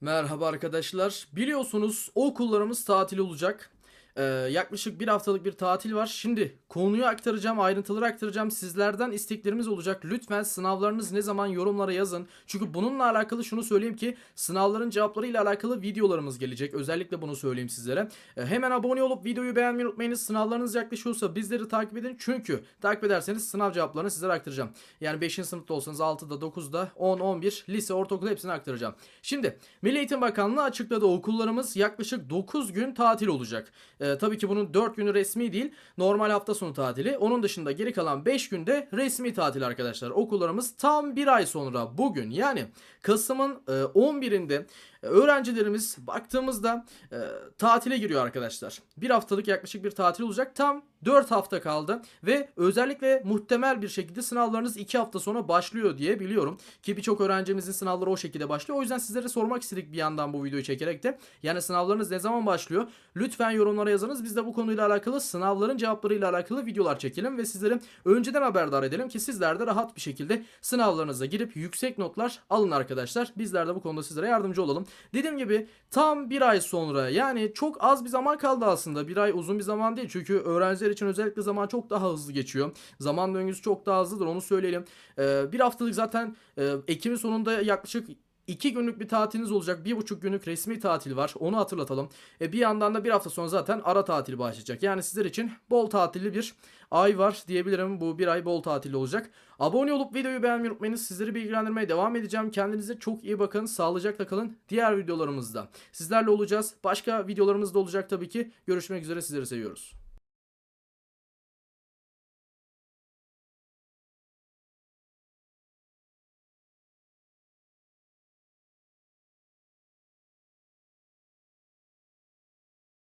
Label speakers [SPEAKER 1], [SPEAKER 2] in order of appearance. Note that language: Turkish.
[SPEAKER 1] Merhaba arkadaşlar. Biliyorsunuz okullarımız tatil olacak. Ee, yaklaşık bir haftalık bir tatil var. Şimdi konuyu aktaracağım, ayrıntıları aktaracağım. Sizlerden isteklerimiz olacak. Lütfen sınavlarınız ne zaman yorumlara yazın. Çünkü bununla alakalı şunu söyleyeyim ki sınavların cevaplarıyla alakalı videolarımız gelecek. Özellikle bunu söyleyeyim sizlere. Ee, hemen abone olup videoyu beğenmeyi unutmayınız. Sınavlarınız yaklaşıyorsa bizleri takip edin. Çünkü takip ederseniz sınav cevaplarını sizlere aktaracağım. Yani 5. sınıfta olsanız 6'da, 9'da, 10, 11, lise, ortaokul hepsini aktaracağım. Şimdi Milli Eğitim Bakanlığı açıkladı okullarımız yaklaşık 9 gün tatil olacak. Ee, tabii ki bunun 4 günü resmi değil. Normal hafta sonu tatili. Onun dışında geri kalan 5 günde resmi tatil arkadaşlar. Okullarımız tam bir ay sonra bugün yani Kasım'ın e, 11'inde e, öğrencilerimiz baktığımızda e, tatile giriyor arkadaşlar. Bir haftalık yaklaşık bir tatil olacak. Tam 4 hafta kaldı ve özellikle muhtemel bir şekilde sınavlarınız 2 hafta sonra başlıyor diye biliyorum. Ki birçok öğrencimizin sınavları o şekilde başlıyor. O yüzden sizlere sormak istedik bir yandan bu videoyu çekerek de. Yani sınavlarınız ne zaman başlıyor? Lütfen yorumlara yazınız. Biz de bu konuyla alakalı sınavların cevaplarıyla alakalı videolar çekelim ve sizleri önceden haberdar edelim ki sizler de rahat bir şekilde sınavlarınıza girip yüksek notlar alın arkadaşlar. Bizler de bu konuda sizlere yardımcı olalım. Dediğim gibi tam bir ay sonra yani çok az bir zaman kaldı aslında. Bir ay uzun bir zaman değil. Çünkü öğrenciler için özellikle zaman çok daha hızlı geçiyor. Zaman döngüsü çok daha hızlıdır onu söyleyelim. Ee, bir haftalık zaten e, Ekim'in sonunda yaklaşık 2 günlük bir tatiliniz olacak. Bir buçuk günlük resmi tatil var. Onu hatırlatalım. E, bir yandan da bir hafta sonra zaten ara tatil başlayacak. Yani sizler için bol tatilli bir ay var diyebilirim. Bu bir ay bol tatilli olacak. Abone olup videoyu beğenmeyi unutmayınız. Sizleri bilgilendirmeye devam edeceğim. Kendinize çok iyi bakın. Sağlıcakla kalın. Diğer videolarımızda sizlerle olacağız. Başka videolarımız da olacak tabii ki. Görüşmek üzere. Sizleri seviyoruz.